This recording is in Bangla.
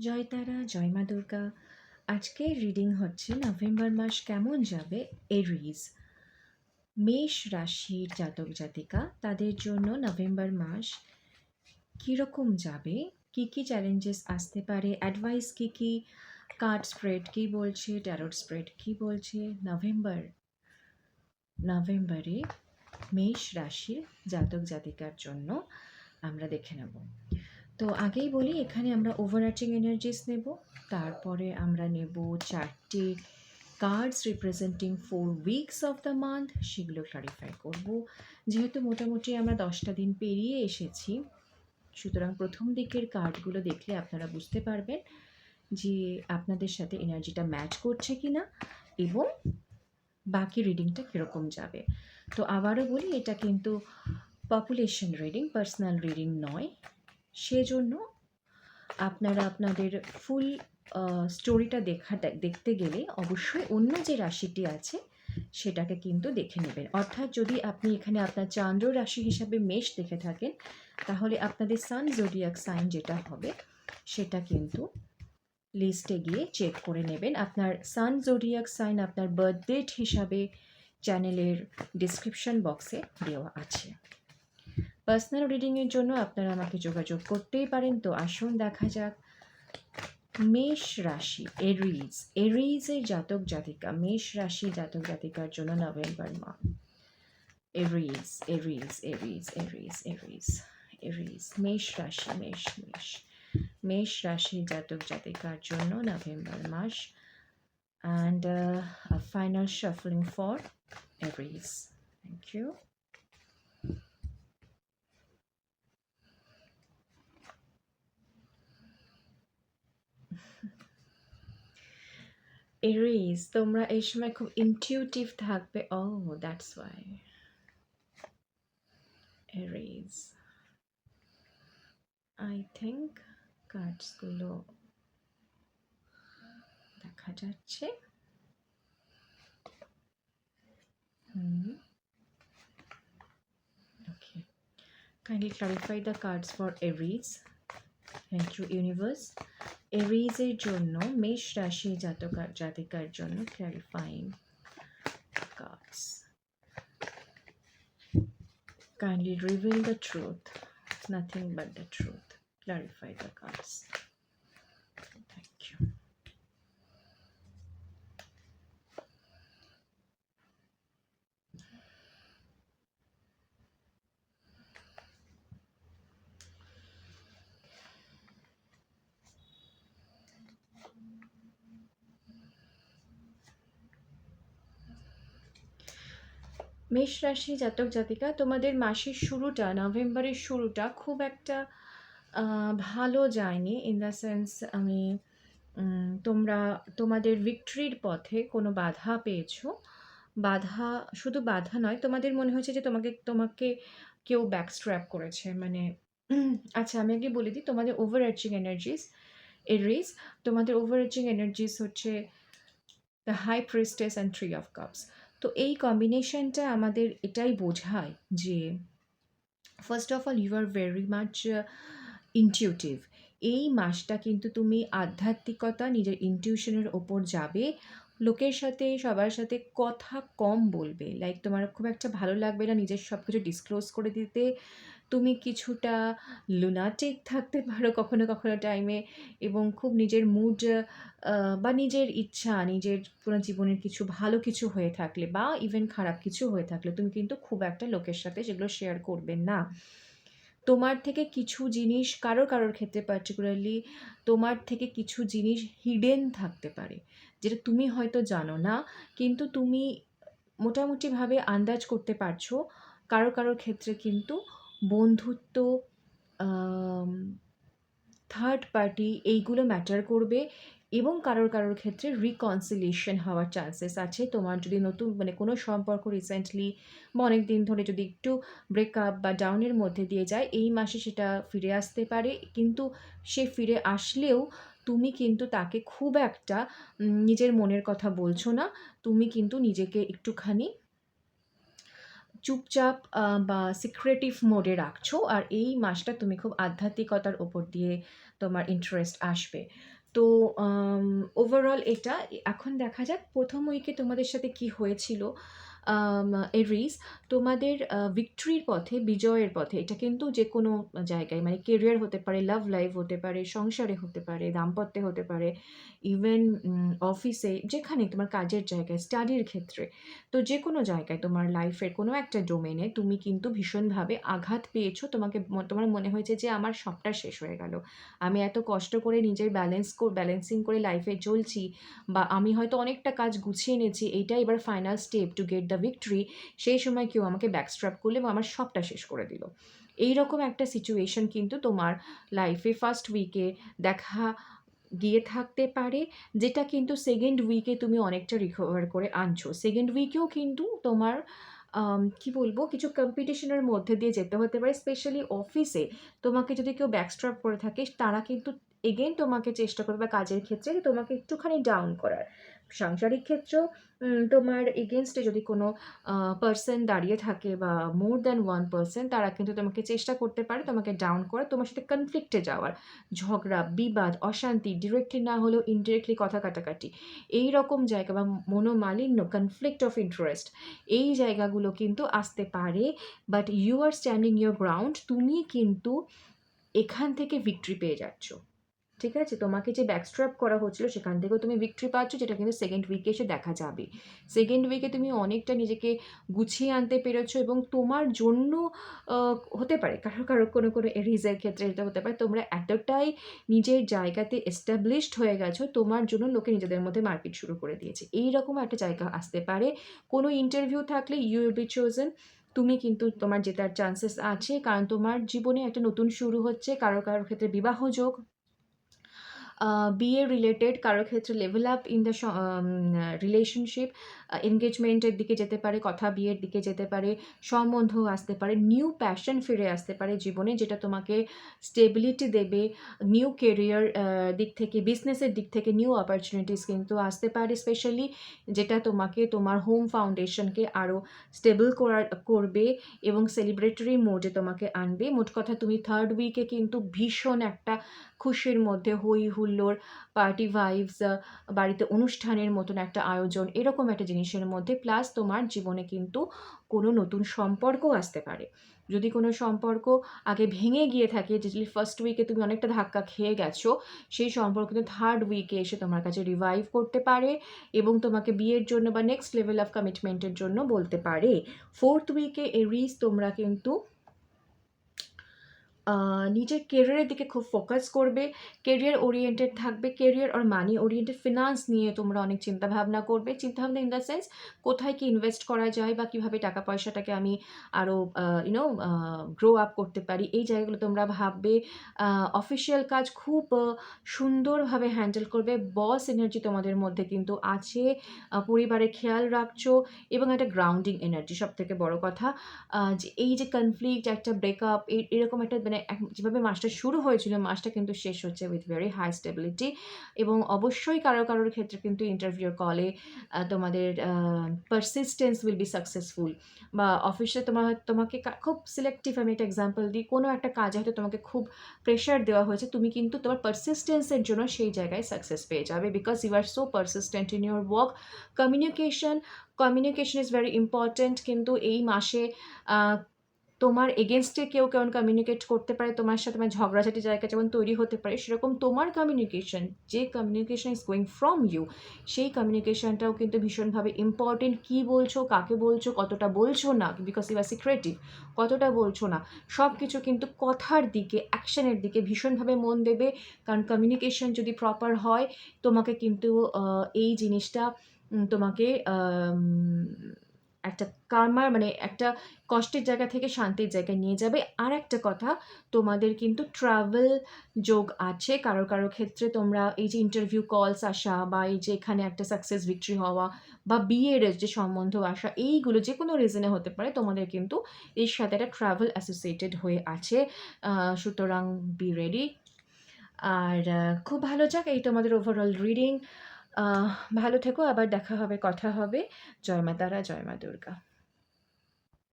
জয় তারা, জয় মা দুর্গা। আজকের রিডিং হচ্ছে নভেম্বর মাস কেমন যাবে এরিজ মেষ রাশির জাতক জাতিকা তাদের জন্য নভেম্বর মাস কীরকম যাবে? কি কি চ্যালেঞ্জেস আসতে পারে? অ্যাডভাইস কি কি? কার্ড স্প্রেড কী বলছে? ট্যারোট স্প্রেড কি বলছে? নভেম্বর নভেম্বরে মেষ রাশির জাতক জাতিকার জন্য আমরা দেখে নেব। তো আগেই বলি, এখানে আমরা ওভারআর্চিং এনার্জিস নেব। তারপরে আমরা নেব চারটে cards representing four weeks of the month সেগুলো ক্লারিফাই করব। যেহেতু মোটামুটি আমরা দশটা দিন পেরিয়ে এসেছি, সুতরাং প্রথম দিকের কার্ডগুলো দেখলে আপনারা বুঝতে পারবেন যে আপনাদের সাথে এনার্জিটা ম্যাচ করছে কি না এবং বাকি রিডিংটা কীরকম যাবে। তো আবারও বলি, এটা কিন্তু পপুলেশন রিডিং পার্সোনাল রিডিং নয়। সেজন্য আপনারা আপনাদের ফুল স্টোরিটা দেখা দেখতে গেলে অবশ্যই অন্য যে রাশিটি আছে সেটাকে কিন্তু দেখে নেবেন। অর্থাৎ যদি আপনি এখানে আপনার চান্দ্র রাশি হিসাবে মেষ দেখে থাকেন, তাহলে আপনাদের সান জোডিয়াক সাইন যেটা হবে সেটা কিন্তু লিস্টে গিয়ে চেক করে নেবেন। আপনার সান জোডিয়াক সাইন আপনার বার্থ ডেট হিসাবে চ্যানেলের ডিসক্রিপশন বক্সে দেওয়া আছে। পার্সোনাল রিডিংয়ের জন্য আপনারা আমাকে যোগাযোগ করতেই পারেন। তো আসুন দেখা যাক। মেষ রাশি এরিজ এরিজের জাতক জাতিকা, মেষ রাশি জাতক জাতিকার জন্য নভেম্বর মাহ এরিজ এরিজ এরিজ এরিজ এরিজ এরিজ মেষ রাশি, মেষ মেষ। মেষ রাশি জাতক জাতিকার জন্য November mass. And final a for shuffling thank Aries. Aries তোমরা এই সময় খুব ইনটিউটিভ থাকবে। ও that's why Aries I think কার্ডসগুলো দেখা যাচ্ছে। হুম okay kindly clarify the cards for Aries. Thank you, universe. এরিজের জন্য মেষ রাশি জাতকার জাতিকার জন্য clarifying cards kindly reveal the truth nothing but the truth clarify the cards thank you মেষ রাশি জাতক জাতিকা, তোমাদের মাসের শুরুটা, নভেম্বরের শুরুটা খুব একটা ভালো যায়নি ইন দ্য সেন্স আমি তোমরা, তোমাদের ভিক্টরির পথে কোনো বাধা পেয়েছ। বাধা, শুধু বাধা নয়, তোমাদের মনে হয়েছে যে তোমাকে তোমাকে কেউ ব্যাকস্ট্র্যাপ করেছে। মানে আচ্ছা আমি আগে বলে দিই, তোমাদের ওভার আর্চিং এনার্জিস এরিজ তোমাদের ওভার আর্চিং এনার্জিস হচ্ছে the high priestess and three of cups তো এই কম্বিনেশনটা আমাদের এটাই বোঝায় যে first of all you are very much intuitive এই মাসটা কিন্তু তুমি আধ্যাত্মিকতা, নিজের ইনটিউশনের ওপর যাবে। লোকের সাথে, সবার সাথে কথা কম বলবে। লাইক তোমার খুব একটা ভালো লাগবে না নিজের সব কিছু ডিসক্লোজ করে দিতে। তুমি কিছুটা লুনাটিক থাকতে পারো কখনো কখনো টাইমে এবং খুব নিজের মুড বা নিজের ইচ্ছা, নিজের কোনো জীবনের কিছু ভালো কিছু হয়ে থাকলে বা ইভেন খারাপ কিছু হয়ে থাকলে তুমি কিন্তু খুব একটা লোকের সাথে সেগুলো শেয়ার করবে না। তোমার থেকে কিছু জিনিস কারোর কারোর ক্ষেত্রে পার্টিকুলারলি তোমার থেকে কিছু জিনিস হিডেন থাকতে পারে, যেটা তুমি হয়তো জানো না, কিন্তু তুমি মোটামুটিভাবে আন্দাজ করতে পারছ কারও কারোর ক্ষেত্রে কিন্তু বন্ধুত্ব থার্ড পার্টি এইগুলো ম্যাটার করবে এবং কারোর কারোর ক্ষেত্রে রিকনসিলিয়েশন হওয়ার চান্সেস আছে। তোমার যদি নতুন মানে কোনো সম্পর্ক রিসেন্টলি বা অনেক দিন ধরে যদি একটু ব্রেকআপ বা ডাউনের মধ্যে দিয়ে যায়, এই মাসে সেটা ফিরে আসতে পারে। কিন্তু সে ফিরে আসলেও তুমি কিন্তু তাকে খুব একটা নিজের মনের কথা বলছো না। তুমি কিন্তু নিজেকে একটুখানি চুপচাপ বা সিক্রেটিভ মোডে রাখছো। আর এই মাসটা তুমি খুব আধ্যাত্মিকতার ওপর দিয়ে তোমার ইন্টারেস্ট আসবে। তো ওভারঅল এটা, এখন দেখা যাক প্রথম উইকে তোমাদের সাথে কি হয়েছিল। এরিস তোমাদের ভিক্টরির পথে, বিজয়ের পথে এটা কিন্তু যে কোনো জায়গায় মানে কেরিয়ার হতে পারে, লাভ লাইফ হতে পারে, সংসারে হতে পারে, দাম্পত্যে হতে পারে, ইভেন অফিসে যেখানে তোমার কাজের জায়গায়, স্টাডির ক্ষেত্রে। তো যে কোনো জায়গায় তোমার লাইফের কোনো একটা ডোমেনে তুমি কিন্তু ভীষণভাবে আঘাত পেয়েছ। তোমাকে তোমার মনে হয়েছে যে আমার সবটা শেষ হয়ে গেল। আমি এত কষ্ট করে নিজের ব্যালেন্স ব্যালেন্সিং করে লাইফে চলছি বা আমি হয়তো অনেকটা কাজ গুছিয়ে নিয়েছি। এইটাই এবার final step to get the victory. সেই সময় কেউ আমাকে ব্যাকস্ট্র্যাপ করলে এবং আমার সবটা শেষ করে দিল। এইরকম একটা সিচুয়েশন কিন্তু তোমার লাইফে ফার্স্ট উইকে দেখা গিয়ে থাকতে পারে। যেটা কিন্তু সেকেন্ড উইকে তুমি অনেকটা রিকভার করে আনছো। সেকেন্ড উইকেও কিন্তু তোমার কি বলব, কিছু কম্পিটিশনের মধ্যে দিয়ে যেতে হতে পারে। স্পেশালি অফিসে তোমাকে যদি কেউ ব্যাকস্ট্র্যাপ করে থাকে, তারা কিন্তু এগেন তোমাকে চেষ্টা করবে বা কাজের ক্ষেত্রে তোমাকে একটুখানি ডাউন করার। সাংসারিক ক্ষেত্রেও উম তোমার এগেইনস্ট এ যদি কোনো পারসন দাঁড়িয়ে থাকে বা মোর দ্যান ওয়ান পারসন তারা কিন্তু তোমাকে চেষ্টা করতে পারে তোমাকে ডাউন করা তোমার সাথে কনফ্লিক্টে যাওয়ার। ঝগড়া, বিবাদ, অশান্তি ডিরেক্টলি না হলেও ইনডিরেক্টলি কথা কাটাকাটি। এই রকম জায়গা বা মনোমালিন্য, কনফ্লিক্ট অফ ইন্টারেস্ট এই জায়গাগুলো কিন্তু আসতে পারে। But you are standing your ground তুমি কিন্তু এখান থেকে ভিক্টরি পেয়ে যাচ্ছ। ঠিক আছে? তোমাকে যে ব্যাকস্ট্র্যাপ করা হচ্ছিল সেখান থেকেও তুমি ভিক্টরি পাচ্ছ যেটা কিন্তু সেকেন্ড উইকে এসে দেখা যাবে। সেকেন্ড উইকে তুমি অনেকটা নিজেকে গুছিয়ে আনতে পেরেছ এবং তোমার জন্য হতে পারে কারও, কারও কোনো, কোনো এরিসের ক্ষেত্রে এটা হতে পারে তোমরা এতটাই নিজের জায়গাতে এস্টাবলিশড হয়ে গেছো তোমার জন্য লোকে নিজেদের মধ্যে মারপিট শুরু করে দিয়েছে। এইরকম একটা জায়গা আসতে পারে। কোনো ইন্টারভিউ থাকলে ইউ উইল বি চোজেন। তুমি কিন্তু তোমার জেতার চান্সেস আছে। কারণ তোমার জীবনে একটা নতুন শুরু হচ্ছে। কারও, কারও ক্ষেত্রে বিবাহযোগ। বিয়ে রিলেটেড কারোর ক্ষেত্রে level up in the relationship uh engagement এর দিকে যেতে পারে, কথা বিয়ের দিকে যেতে পারে, সম্বন্ধ আসতে পারে, নিউ প্যাশন ফিরে আসতে পারে জীবনে যেটা তোমাকে স্টেবিলিটি দেবে। নিউ কেরিয়ার দিক থেকে, বিজনেসের দিক থেকে নিউ অপরচুনিটিস কিন্তু আসতে পারে স্পেশালি যেটা তোমাকে তোমার হোম ফাউন্ডেশনকে আরও স্টেবল করার করবে এবং সেলিব্রেটরি মোডে তোমাকে আনবে। মোট কথা তুমি থার্ড উইকে কিন্তু ভীষণ একটা খুশির মধ্যে হৈ হুল্লোড়, পার্টি ভাইভস বাড়িতে অনুষ্ঠানের মতন একটা আয়োজন এরকম একটা জিনিসের মধ্যে প্লাস তোমার জীবনে কিন্তু কোনো নতুন সম্পর্ক আসতে পারে। যদি কোনো সম্পর্ক আগে ভেঙে গিয়ে থাকে যেগুলি ফার্স্ট উইকে তুমি অনেকটা ধাক্কা খেয়ে গেছো, সেই সম্পর্ক কিন্তু থার্ড উইকে এসে তোমার কাছে রিভাইভ করতে পারে এবং তোমাকে বিয়ের জন্য বা নেক্সট লেভেল অফ কমিটমেন্টের জন্য বলতে পারে। ফোর্থ উইকে এরিস তোমরা কিন্তু নিজের কেরিয়ারের দিকে খুব ফোকাস করবে। কেরিয়ার ওরিয়েন্টেড থাকবে। কেরিয়ার আর মানি ওরিয়েন্টেড ফিন্যান্স নিয়ে তোমরা অনেক চিন্তাভাবনা করবে। চিন্তাভাবনা ইন দ্য সেন্স কোথায় কি ইনভেস্ট করা যায় বা কীভাবে টাকা পয়সাটাকে আমি আরও uh you know grow up করতে পারি। এই জায়গাগুলো তোমরা ভাববে। অফিসিয়াল কাজ খুব সুন্দরভাবে হ্যান্ডেল করবে। বস এনার্জি তোমাদের মধ্যে কিন্তু আছে। পরিবারের খেয়াল রাখছো এবং একটা গ্রাউন্ডিং এনার্জি সব থেকে বড় কথা। যে এই যে কনফ্লিক্ট একটা ব্রেকআপ এরকম একটা মানে যেভাবে মাসটা শুরু হয়েছিল মাসটা কিন্তু শেষ হচ্ছে উইথ ভেরি হাই স্টেবিলিটি এবং অবশ্যই কারও, কারোর ক্ষেত্রে কিন্তু ইন্টারভিউ কলে তোমাদের পারসিস্টেন্স উইল বি সাকসেসফুল বা অফিসে তোমার তোমাকে খুব সিলেক্টিভ আমি একটা এক্সাম্পল দিই। কোনো একটা কাজে হয়তো তোমাকে খুব প্রেশার দেওয়া হয়েছে। তুমি কিন্তু তোমার পারসিস্টেন্স এর জন্য সেই জায়গায় সাকসেস পেয়ে যাবে। Because you are so persistent in your work. Communication, communication is very important কিন্তু এই মাসে তোমার এগেইনস্ট এ কেউ কেমন কমিউনিকেট করতে পারে তোমার সাথে মানে ঝগড়াঝাটি জায়গা যেমন তৈরি হতে পারে সেরকম তোমার কমিউনিকেশন যে communication is going from you সেই কমিউনিকেশনটাও কিন্তু ভীষণভাবে ইম্পর্টেন্ট। কী বলছো, কাকে বলছো, কতটা বলছো না বিকজ ইউ আর সিক্রেটিভ কতটা বলছো না। সব কিছু কিন্তু কথার দিকে অ্যাকশনের দিকে ভীষণভাবে মন দেবে। কারণ কমিউনিকেশন যদি প্রপার হয় তোমাকে কিন্তু এই জিনিসটা তোমাকে একটা কার্মার মানে একটা কষ্টের জায়গা থেকে শান্তির জায়গায় নিয়ে যাবে। আর একটা কথা তোমাদের কিন্তু ট্রাভেল যোগ আছে। কারও, কারও ক্ষেত্রে তোমরা এই যে ইন্টারভিউ কলস আসা বা এই যে এখানে একটা সাকসেস ভিক্টরি হওয়া বা বিয়ের যে সম্বন্ধ আসা এইগুলো যে কোনো রিজনে হতে পারে তোমাদের কিন্তু এর সাথে একটা ট্রাভেল অ্যাসোসিয়েটেড হয়ে আছে। সুতরাং বি রেডি। আর খুব ভালো যাক এই তোমাদের ওভারঅল রিডিং। ভালো থেকো আবার দেখা হবে, কথা হবে। জয় মা তারা, জয় মা দুর্গা।